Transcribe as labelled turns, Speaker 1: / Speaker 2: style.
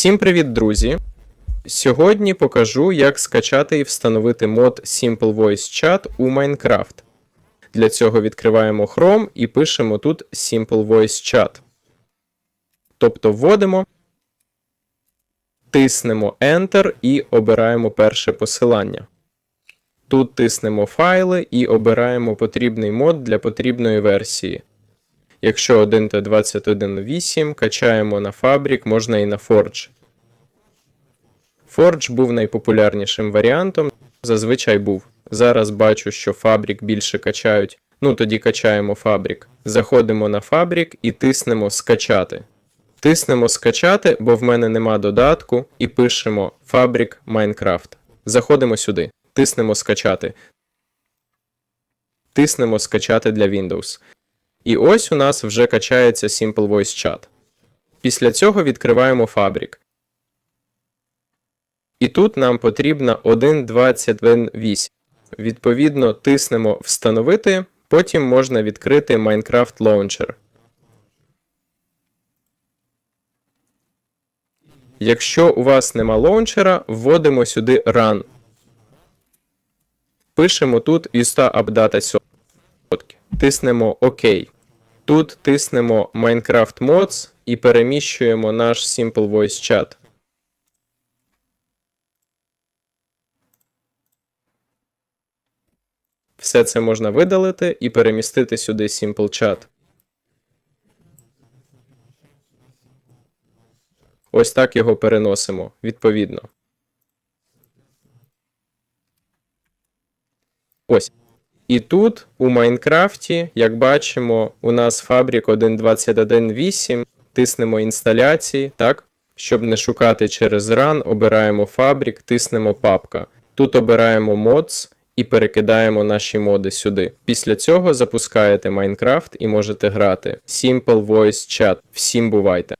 Speaker 1: Всім привіт, друзі! Сьогодні покажу, як скачати і встановити мод Simple Voice Chat у Minecraft. Для цього відкриваємо Chrome і пишемо тут Simple Voice Chat. Тобто вводимо, тиснемо Enter і обираємо перше посилання. Тут тиснемо файли і обираємо потрібний мод для потрібної версії. Якщо 1T21.8, качаємо на Fabric, можна і на Forge. Forge був найпопулярнішим варіантом, зазвичай був. Зараз бачу, що Fabric більше качають. Ну тоді качаємо Fabric. Заходимо на Fabric і тиснемо скачати. Тиснемо скачати, бо в мене нема додатку, і пишемо Fabric Minecraft. Заходимо сюди. Тиснемо скачати. Тиснемо скачати для Windows. І ось у нас вже качається Simple Voice Chat. Після цього відкриваємо Fabric. І тут нам потрібно 1.21.8. Відповідно, тиснемо Встановити, потім можна відкрити Minecraft Launcher. Якщо у вас нема лаунчера, вводимо сюди Run. Пишемо тут Vista Updata 7. Тиснемо ОК. Тут тиснемо Minecraft Mods і переміщуємо наш Simple Voice Chat. Все це можна видалити і перемістити сюди Simple Chat. Ось так його переносимо, відповідно. Ось. І тут у Майнкрафті, як бачимо, у нас фабрик 1.21.8, тиснемо інсталяції, так? Щоб не шукати через Run, обираємо фабрик, тиснемо папка. Тут обираємо Mods і перекидаємо наші моди сюди. Після цього запускаєте Майнкрафт і можете грати. Simple Voice Chat. Всім бувайте!